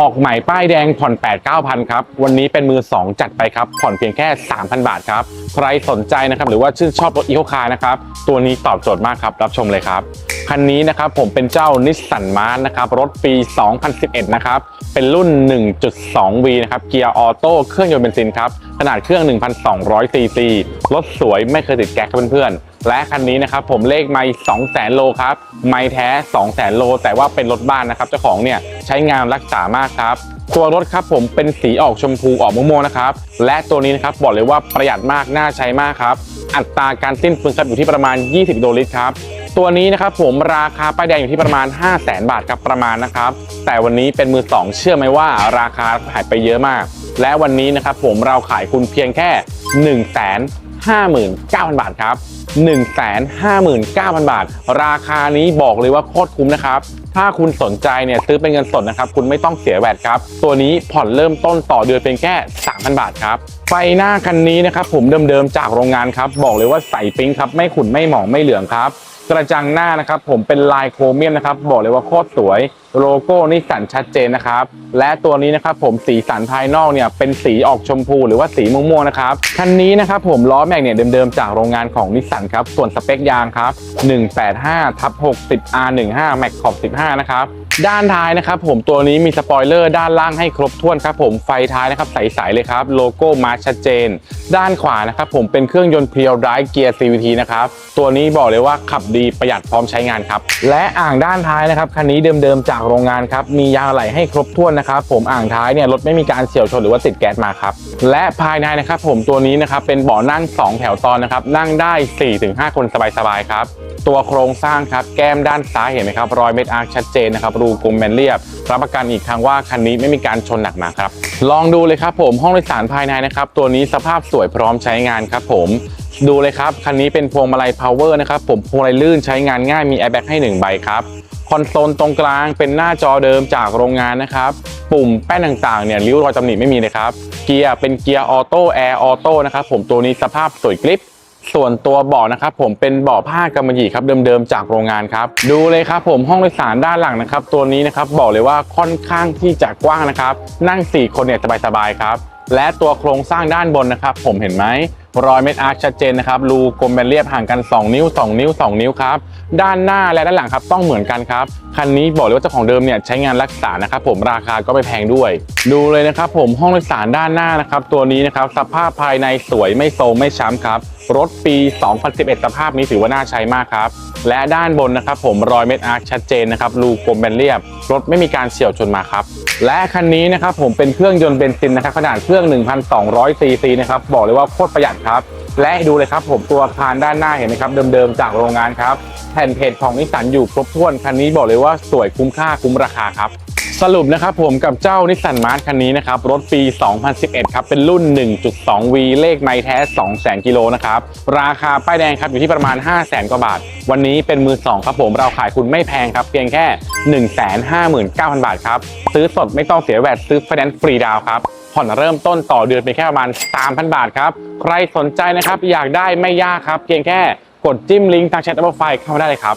ออกใหม่ป้ายแดงผ่อน 8 9 0 0 0 ครับ วันนี้เป็นมือ 2 จัดไปครับ ผ่อนเพียงแค่ 3,000 บาทครับ ใครสนใจนะครับ หรือว่าชื่นชอบรถอีโคคาร์นะครับ ตัวนี้ตอบโจทย์มากครับ รับชมเลยครับ คันนี้นะครับผมเป็นเจ้านิสสันมาร์นะครับรถปี 2011 นะครับ เป็นรุ่น 1.2V นะครับ เกียร์ออโต้เครื่องยนต์เบนซินครับ ขนาดเครื่อง 1,200 ซีซี รถสวยไม่เคยติดแก๊สเพื่อนๆ และคันนี้นะครับผมเลขไม่200,000 โลครับ ไม่แท้ 200,000 โล แต่ว่าเป็นรถบ้านนะครับ เจ้าของเนี่ยใช้งานรักษามากครับตัวรถครับผมเป็นสีออกชมพูออกม่วงๆนะครับ และตัวนี้นะครับบอกเลยว่าประหยัดมากน่าใช้มากครับ อัตราการสิ้นเปลืองครับอยู่ที่ประมาณ 20 กิโลลิตรครับ ตัวนี้นะครับผมราคาป้ายแดงอยู่ที่ประมาณ 5 0 0แสนบาทครับประมาณนะครับ แต่วันนี้เป็นมือ 2 เชื่อไหมว่าราคาหายไปเยอะมาก และวันนี้นะครับผมเราขายคุณเพียงแค่ 1 5 9 0 0 0 บาทครับ 159,000 บาท ราคานี้บอกเลยว่าโคตรคุ้มนะครับถ้าคุณสนใจเนี่ยซื้อเป็นเงินสดนะครับ คุณไม่ต้องเสียแวดครับ ตัวนี้ผ่อนเริ่มต้นต่อเดือนเป็นแค่ 3,000 บาทครับ ไฟหน้าคันนี้นะครับผมเดิมๆจากโรงงานครับ บอกเลยว่าใสปิ้งครับ ไม่ขุ่นไม่หมองไม่เหลืองครับ กระจังหน้านะครับผมเป็นลายโครเมียมนะครับ บอกเลยว่าโคตรสวย โลโก้นิสสันชัดเจนนะครับ และตัวนี้นะครับผมสีสันภายนอกเนี่ยเป็นสีออกชมพูหรือว่าสีม่วงๆนะครับคันนี้นะครับผมล้อแม็กเนี่ยเดิมๆจากโรงงานของนิสสันครับส่วนสเปคยางครับ 185ทับ60 R15 แม็กขอบ15 นะครับด้านท้ายนะครับผมตัวนี้มีสปอยเลอร์ด้านล่างให้ครบถ้วนครับผมไฟท้ายนะครับใสๆเลยครับโลโก้มาชัดเจน ด้านขวานะครับผมเป็นเครื่องยนต์เพียวไร์เกียร์ CVT นะครับตัวนี้บอกเลยว่าขับดีประหยัดพร้อมใช้งานครับและอ่างด้านท้ายนะครับคันนี้เดิมๆจากจากโรงงานครับ มียางอะไหล่ให้ครบถ้วนนะครับ ผมอ่างท้ายเนี่ยรถไม่มีการเฉียวชนหรือว่าติดแก๊สมาครับ และภายในนะครับ ผมตัวนี้นะครับเป็นเบาะนั่ง 2 แถวตอนนะครับ นั่งได้ 4-5 คนสบายๆครับ ตัวโครงสร้างครับแก้มด้านซ้ายเห็นไหมครับรอยเม็ดอาร์คชัดเจนนะครับรูกลมแบนเรียบ รับประกันอีกครั้งว่าคันนี้ไม่มีการชนหนักมาครับลองดูเลยครับผมห้องโดยสารภายในนะครับตัวนี้สภาพสวยพร้อมใช้งานครับผมดูเลยครับ คันนี้เป็นพวงมาลัย power นะครับ ผมพวงมาลัยลื่นใช้งานง่ายมี airbag ให้ 1 ใบครับ อนโซลตรงกลางเป็นหน้าจอเดิมจากโรงงานนะครับ ปุ่มแป้นต่างๆเนี่ยริ้วรอยตำหนิไม่มีเลยครับ เกียร์เป็นเกียร์ออโต้แอร์ออโต้นะครับผมตัวนี้สภาพสวยกริบส่วนตัวเบาะนะครับผมเป็นเบาะผ้ากำมะหยี่ครับเดิมๆจากโรงงานครับ ดูเลยครับผมห้องโดยสารด้านหลังนะครับ ตัวนี้นะครับบอกเลยว่าค่อนข้างที่จะกว้างนะครับ นั่ง 4 คนเนี่ยสบายๆครับ และตัวโครงสร้างด้านบนนะครับ ผมเห็นไหม รอยเม็ดอาร์คชัดเจนนะครับรูกลมแบนเรียบห่างกัน 2 นิ้ว 2 นิ้ว 2 นิ้วครับด้านหน้าและด้านหลังครับต้องเหมือนกันครับคันนี้บอกเลยว่าเจ้าของเดิมเนี่ยใช้งานรักษานะครับผมราคาก็ไม่แพงด้วย ดูเลยนะครับผมห้องโดยสารด้านหน้านะครับตัวนี้นะครับสภาพภายในสวยไม่โซมไม่ช้ำครับรถปี 2011 สภาพนี้ถือว่าน่าใช้มากครับ และด้านบนนะครับผมรอยเม็ดอาร์คชัดเจนนะครับรูกลมแบนเรียบ รถไม่มีการเฉี่ยวชนมาครับ และคันนี้นะครับผมเป็นเครื่องยนต์เบนซินนะครับขนาดเครื่อง 1,200ซีซีนะครับบอกเลยว่าโคตรประหยัดครับ และดูเลยครับผมตัวอาคารด้านหน้าเห็นไหมครับ เดิมๆจากโรงงานครับ แผ่นเพจของนิสสันอยู่ครบถ้วนคันนี้บอกเลยว่าสวยคุ้มค่าคุ้มราคาครับสรุปนะครับผมกับเจ้านิสสันมาร์ทคันนี้นะครับ รถปี 2011 ครับ เป็นรุ่น 1.2V เลขไมล์แท้ 200,000 กิโลนะครับ ราคาป้ายแดงครับ อยู่ที่ประมาณ 500,000 กว่าบาท วันนี้เป็นมือ 2 ครับผมเราขายคุณไม่แพงครับ เพียงแค่ 159,000 บาทครับ ซื้อสดไม่ต้องเสียแวดซื้อไฟแนนซ์ฟรีดาวครับ ผ่อนเริ่มต้นต่อเดือนเป็นแค่ประมาณ 3,000 บาทครับ ใครสนใจนะครับ อยากได้ไม่ยากครับ เพียงแค่กดจิ้มลิงก์ทางแชทอัปเปอร์ไฟเข้ามาได้เลยครับ